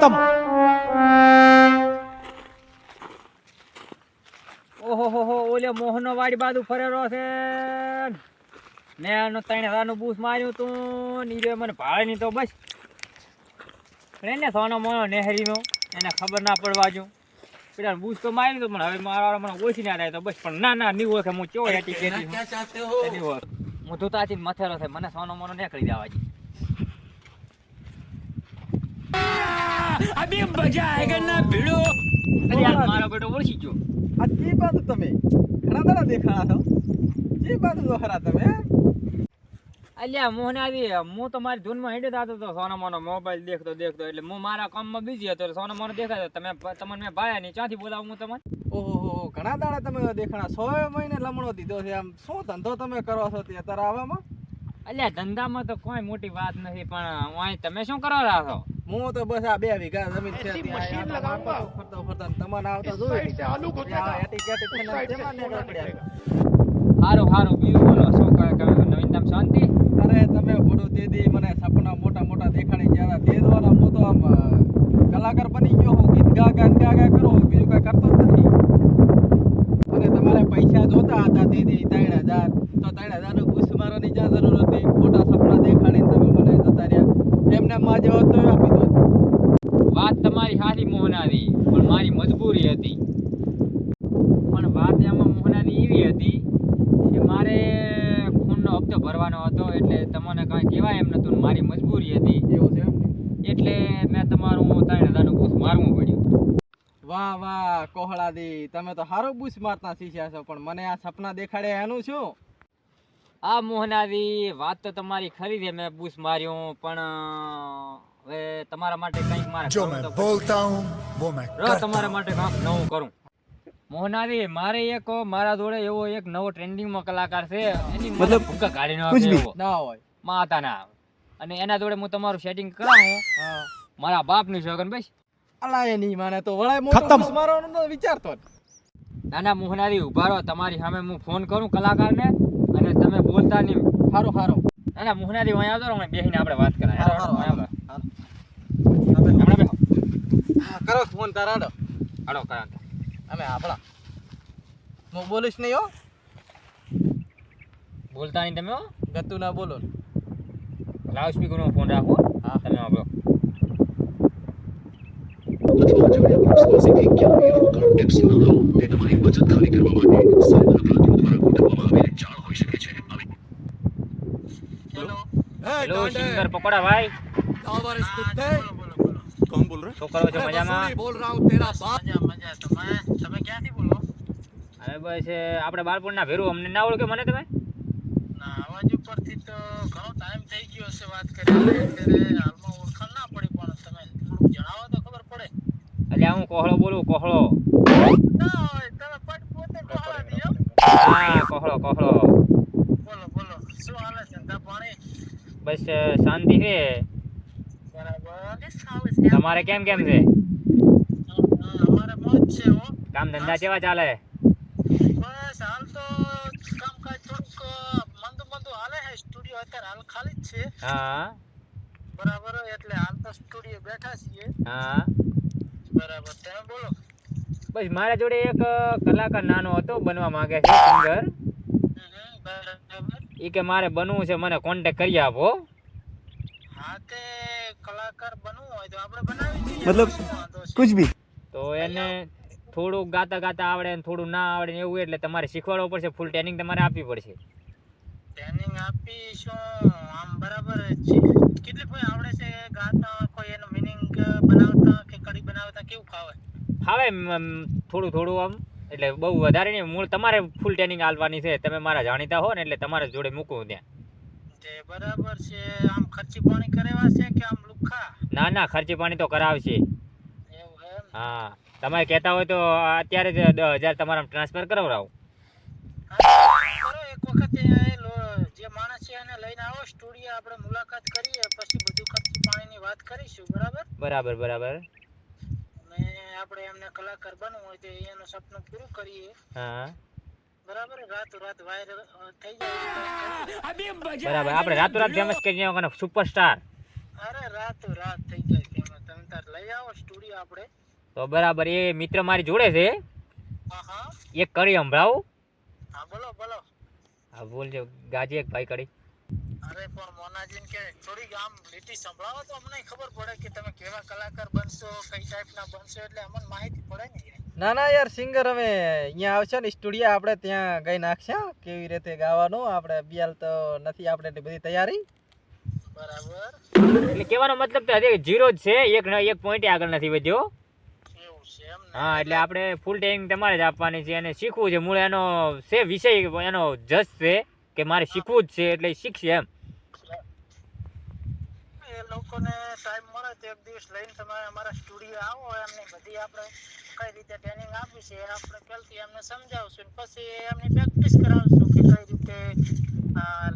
ખતમ ઓહો હો હો ઓલે મોહનો વાડી બાજુ ફરેલો છે. ને આનો ત્રણ હજારનું બૂસ માર્યું તું નીરે મને ભાડે નહીં તો બસ. એને સોનો મોનો નેહરીનો એને ખબર ના પડવા જો. પેલા બૂસ તો માર્યું તું પણ હવે મારા મને ઓછી ના થાય તો બસ. પણ ના ના નહીં ઓળખે હું ચો હેટી હું? ધોતા મથેલો થાય મને સોનો મોનો નીકળી જવા જી અરે યાર, મારો બેટો ઓળખી ગયો. આ તમે ઘણા દાડા દેખાણા છો. જે બાજુ દોહરા તમે અલ્યા મોહન આવી હું તો મારી ધૂનમાં હેડ્યો થતો હતો સોનામાનો મોનો મોબાઈલ દેખતો દેખતો એટલે હું મારા કામમાં બીજી હતો સોનામાનો મોનો દેખાતો તમે તમને મેં ભાયા નહીં ક્યાંથી બોલાવું હું તમને? ઓહો ઘણા દાડા તમે દેખાણા. સો મહિને લમણો દીધો છે આમ શું ધંધો તમે કરો છો તે અત્યારે આવામાં? અલ્યા ધંધામાં તો કોઈ મોટી વાત નથી પણ અહીં તમે શું કરો રહ્યા છો? હું તો બસ આ બે વીઘા જમીન છે ફરતો ફરતો તમને આવતા જોયું. સારું સારું બીજું બોલો શું કહે કે નવીનતમ શાંતિ? અરે તમે બોડો દીદી મને સપના મોટા મોટા દેખાડી ગયા તે દ્વારા હું તો આમ કલાકાર બની ગયો હું ગીત ગા ગા ગા ગા કરું બીજું કઈ કરતો જ નથી. અને તમારે પૈસા જોતા હતા તે દી ત્રણ હજાર. તો ત્રણ હજારનું ઘૂસ મારવાની જ્યાં જરૂર હતી ખોટા સપના દેખાડીને તમે મને જતા રહ્યા. એમને માં જેવો તો આપી દો વાત તમારી સાચી મોહનાદી પણ મજબૂરી હતી. પણ વાત એમાં મોહનાની એવી હતી કે મારે ખૂનનો હપ્તો ભરવાનો હતો એટલે તમને કાંઈ કહેવાય એમ નતું મારી મજબૂરી હતી. એવું છે એટલે મેં તમારું ત્રણ હજારનું બૂસ મારવું પડ્યું. વાહ વાહ કોહળાદી તમે તો સારો બૂસ મારતા શીખ્યા છો પણ મને આ સપના દેખાડે એનું શું? આ મોહનાદી વાત તો તમારી ખરી છે મેં બૂસ માર્યું પણ હવે તમારા માટે કંઈક મારે જો મેં બોલતા હું વો મેં તમારા માટે કામ નવું કરું. મોહનારી મારે એક મારા જોડે એવો એક નવો ટ્રેન્ડિંગમાં કલાકાર છે. એની મતલબ ભૂકા કાઢીને ના હોય. માતા ના અને એના જોડે હું તમારું સેટિંગ કરાવું. મારા બાપની શોગન ભાઈ અલાય નહીં માને તો વળાય મોટો ખતમ. મારવાનો વિચારતો ના ના મોહનારી ઊભા રહો. તમારી સામે હું ફોન કરું કલાકાર ને અને તમે બોલતા નહીં. સારું સારું ના ના મોહનારી અહીંયા આવતો ને બેહીને આપણે વાત કરાય. સારું સારું કરો ફોન તારા આડો આડો કરા અમે આપણા હું બોલીશ નહીં હો બોલતા નહીં તમે હો ગતું ના બોલો લાઉડ સ્પીકરનો ફોન રાખો હા. તમે આપો હેલો સિંગર પકોડા ભાઈ कौन बोल रहे શું કરો છો મજામાં बोल रहा हूँ तेरा बाप હવે બસ એ આપણે બાળપણના ભેરું અમને ના ઓળખે મને તમે ના અવાજ ઉપરથી તો ઘણો ટાઈમ થઈ ગયો હશે વાત કરી અત્યારે હાલમાં ઓળખાણ ના પડી પણ તમે થોડુંક જણાવો તો ખબર પડે એટલે હું કોહળો બોલું કોહળો ના હોય તમે પટ પોતે કોહળા દી એમ હા કોહળો કોહળો બોલો બોલો શું હાલે છે ધંધા પાણી બસ અ, શાંતિ છે બરાબર ચાલે છે તમારે કેમ કેમ છે? હા, અમારે મોજ છે હો. કામ ધંધા કેવા ચાલે? બસ હાલ તો કામકાજ થોડુંક મંદ મંદ હાલે છે. સ્ટુડિયો અત્યારે હાલ ખાલી જ છે. હા. બરાબર એટલે હાલ તો સ્ટુડિયો બેઠા છીએ. હા. બરાબર તમે બોલો. બસ મારા જોડે એક કલાકાર નાનો હતો બનવા માંગે છે સિંગર. એ કે મારે બનવું છે મને કોન્ટેક કરી આપો. મતલબ શું? કુછ ભી? તો એને થોડું ગાતા ગાતા આવડે ને થોડું ના આવડે ને એવું એટલે તમારે શીખવાડવું પડશે ફૂલ ટ્રેનિંગ તમારે આપવી પડશે. ટ્રેનિંગ આપીશું આમ બરાબર છે. કેટલી કોઈ આવડે છે ગાતા? કોઈ એનો મિનિંગ બનાવતા કે કડી બનાવતા? કેવું ફાવે? ફાવે થોડું થોડું આમ. એટલે બહુ વધારે નહીં. મૂળ તમારે ફૂલ ટ્રેનિંગ આલવાની છે. તમે મારા જાણીતા હો ને એટલે તમારે જોડે મૂકવું ત્યાં. તે બરાબર છે. આમ ખર્ચી પાણી કરેવા છે કે આમ લુખા? ના ના ખર્ચી પાણી તો કરાવશે. હા તમે કહેતા હોય તો અત્યારે જ દસ હજાર તમારા ટ્રાન્સફર કરાવરાવો. એક વખત જે માણસ છે એને લઈને આવો સ્ટુડિયો આપણે મુલાકાત કરીએ પછી બધું ખર્ચી પાણીની વાત કરીશું બરાબર? બરાબર બરાબર. અને આપણે એમને કલાકાર બનવું હોય તો એનું સપનું પૂરું કરીએ. હા. બરાબર? રાતો રાત વાયરલ થઈ જાય. તો કરીએ. બરાબર આપણે રાતોરાત ફેમસ કરી નાખવાના સુપરસ્ટાર અરે રાતો રાત થઈ જાય તમે તાર લઈ આવો સ્ટુડિયો આપણે. તો બરાબર એ મિત્ર મારી જોડે છે. હા હા. એક કડી સંભળાવું. હા બોલો બોલો. હા બોલજો ગાજે એક ભાઈ કડી. અરે પણ મોનાજીન કે થોડીક આમ લીટી સંભળાવો તો અમને ખબર પડે કે તમે કેવા કલાકાર બનશો કઈ ટાઈપના બનશો એટલે અમને માહિતી પડે ને. ના ના યાર સિંગર હવે અહીંયા આવશે ને સ્ટુડિયો આપણે ત્યાં ગઈ નાખશે કેવી રીતે ગાવાનું આપણે બિયાલ તો નથી આપણે એટલી બધી તૈયારી. બરાબર. એટલે કહેવાનો મતલબ તો હજી જીરો જ છે એક એક પોઈન્ટ આગળ નથી વધ્યો. છે એમ હા એટલે આપણે ફૂલ ટ્રેનિંગ તમારે જ આપવાની છે અને શીખવું છે મૂળ એનો છે વિષય એનો જસ છે કે મારે શીખવું જ છે એટલે શીખશે એમ. એ લોકોને ટાઈમ મળે તો એક દિવસ લઈને તમે અમારા સ્ટુડિયો આવો એમની બધી આપણે કઈ રીતે ટ્રેનિંગ આપી છે આપણે પહેલથી એમને સમજાવશું પછી એમની પ્રેક્ટિસ કરાવશું કે કઈ રીતે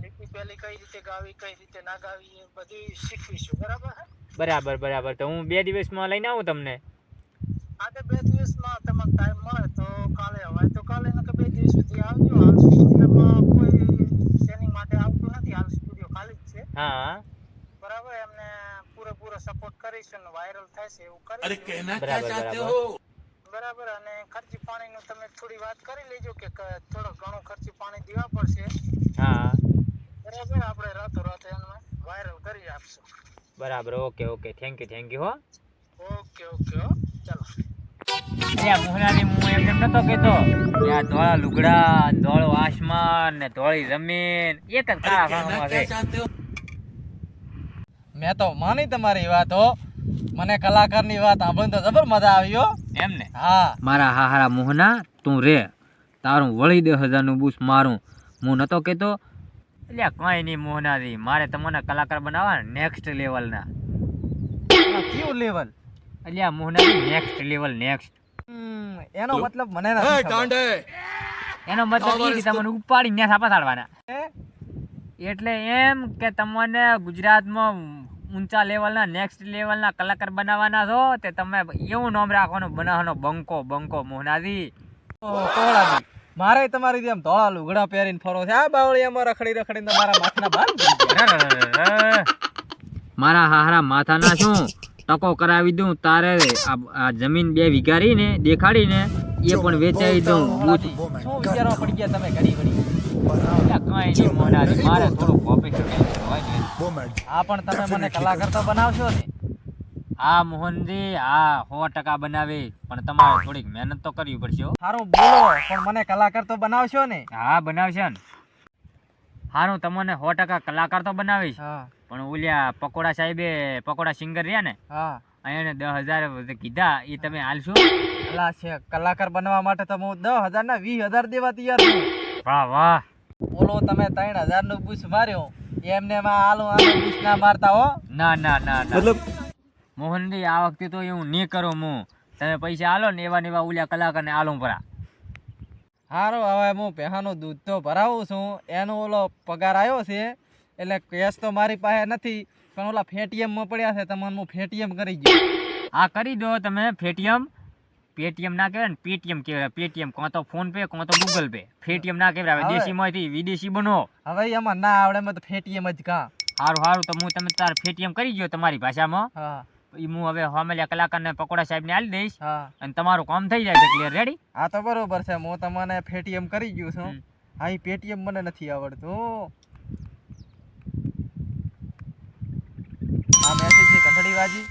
લીટી પહેલી કઈ રીતે ગાવી કઈ રીતે ના ગાવી એ બધી શીખવીશું. બરાબર બરાબર બરાબર. તો હું બે દિવસમાં લઈને આવું તમને? આજે બે દિવસમાં તમને ટાઈમ મળે તો કાલે અવાય. તો કાલે કે બે દિવસ સુધી આવજો. હાલ સ્ટુડિયોમાં કોઈ ટ્રેનિંગ માટે આવતું નથી. હાલ સ્ટુડિયો ખાલી જ છે. હા. બરાબર એમને પૂરેપૂરો સપોર્ટ કરીશું વાયરલ થશે એવું કરી અરે કહેના ક્યાં ચાહતે હો? બરાબર અને ખર્ચી પાણીનું તમે થોડી વાત કરી લેજો કે થોડો ઘણો ખર્ચી પાણી દેવા પડશે. હા. બરાબર આપણે રાતો રાત એને વાયરલ કરી આપશું. બરાબર okay okay. Thank you thank you હો. ઓકે ઓકે હો. ચાલો. ધોળા લુગડા ધોળો આસમાન ને ધોળી જમીન. એક જ કાળા મેં તો માની તમારી વાતો મને કલાકારની વાત સાંભળીને તો જબર મજા આવ્યો એમ ને હા. મારા હાહારા મોહના તું રે. તારું વળી દસ હજારનું બૂસ મારું. હું નતો કહેતો. એટલે કાંઈ નહીં મોહનાજી મારે તમને કલાકાર બનાવવા નેક્સ્ટ લેવલના કયું લેવલ એટલે મોહનાજી નેક્સ્ટ લેવલ નેક્સ્ટ એનો મતલબ મને નથી એનો મતલબ એ તમને ઉપાડી ન્યા સાપા સાડવાના? એટલે એમ કે તમને ગુજરાતમાં ઊંચા લેવલના નેક્સ્ટ લેવલના કલાકાર બનાવવાના છો તે તમે એવું નામ રાખવાનું બનાવવાનો બંકો બંકો મોહનાજી. મારે તમારી જેમ ધોળા લુગડા પહેરીને ફરો છે. આ બાવળિયામાં રખડી રખડીને મારા માથાના બાલ મારા હારા માથાના શું? ટકો કરાવી દઉં તારે આ જમીન બે વિઘારીને દેખાડીને એ પણ વેચાઈ દઉં શું વિચારવા પડી ગયા તમે ઘડી ઘડી. કઈ નહીં મારે થોડું કોમ્પિટિશન હોય ને? આ પણ તમે મને કલાકાર તો બનાવશો ને હા મોહનજી હા સો ટકા બનાવી પણ તમારે થોડીક મહેનત તો કરવી પડશે સારું બોલો પણ મને કલાકાર તો બનાવશો ને? હા બનાવશે ને. તમને સો ટકા કલાકાર તો બનાવીશ. હા. પણ ઓલ્યા પકોડા સાહેબે પકોડા સિંગર રહ્યા ને હા. અહીંયા દસ હજાર કીધા એ તમે હાલશો? કલાકાર બનવા માટે તો હું દસ હજાર ના વીસ હજાર દેવા તૈયાર છું. વાહ વાહ. ઓલો તમે ત્રણ હજારનું બુશ માર્યો. એમને માં આલુ બુશ ના મારતા હો. ના ના ના મતલબ મોહનજી આ વખતે તો એવું નહીં કરો હું તમે પૈસા આલો ને એવા નેવા ઉલ્યા કલાકારને આલો ભરા. હારો હવે હું પહેલાનું દૂધ તો ભરાવું છું. એનો ઓલો પગાર આવ્યો છે એટલે કેશ તો મારી પાસે નથી પણ ઓલા ફેટીએમમાં પડ્યા છે તમને હું ફેટીએમ કરી ગયો. આ કરી દો તમે પેટીએમ પેટીએમ ના કહેવાય ને પેટીએમ કહેવાય પેટીએમ કાં તો ફોન પે કાં તો ગૂગલ પે. પેટીએમ ના કહેવાય હવે. દેશીમાંથી વિદેશી બનો. હવે એમાં ના આવડે મેં તો ફેટીએમ જ કા. સારું સારું તો હું તમે તાર પેટીએમ કરી ગયો તમારી ભાષામાં. ઈ હું હવે કલાકાર કલાકારને પકોડા સાહેબને આલી દઈશ. અને તમારું કામ થઈ જાય છે ક્લિયર રેડી હા તો બરોબર છે હું તમને ફેટીએમ કરી ગયું છું. હા એ પેટીએમ મને નથી આવડતું. આ મેસેજની ઘંટડી વાજી.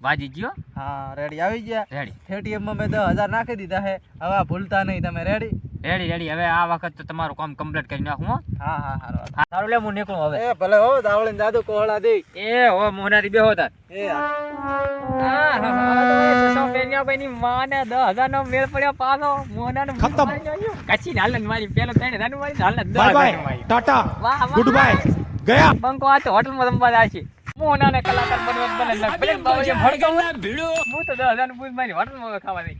વાજી ગયો? હા રેડી આવી ગયા. રેડી થેટીએમમાં મેં દસ હજાર નાખી દીધા છે. હવે ભૂલતા નહીં તમે રેડી રેડી રેડી હવે આ વખત તો તમારું કામ કમ્પ્લીટ કરી નાખું હા. હા હા સારું લે હું નીકળું હવે. એ ભલે હો દાવળી ને દાદુ કોહળા દે એ હો મોનારી બેહો તાર. એ ગયા. બંકો આ તો હોટલમાં રમવા જાય છે. મોહના ને કલાકાર બનવા બને ભલે બાવળિયા ભડકાવું. હું તો દસ હજારનું પૂછ મારી હોટલમાં ખાવા દઈ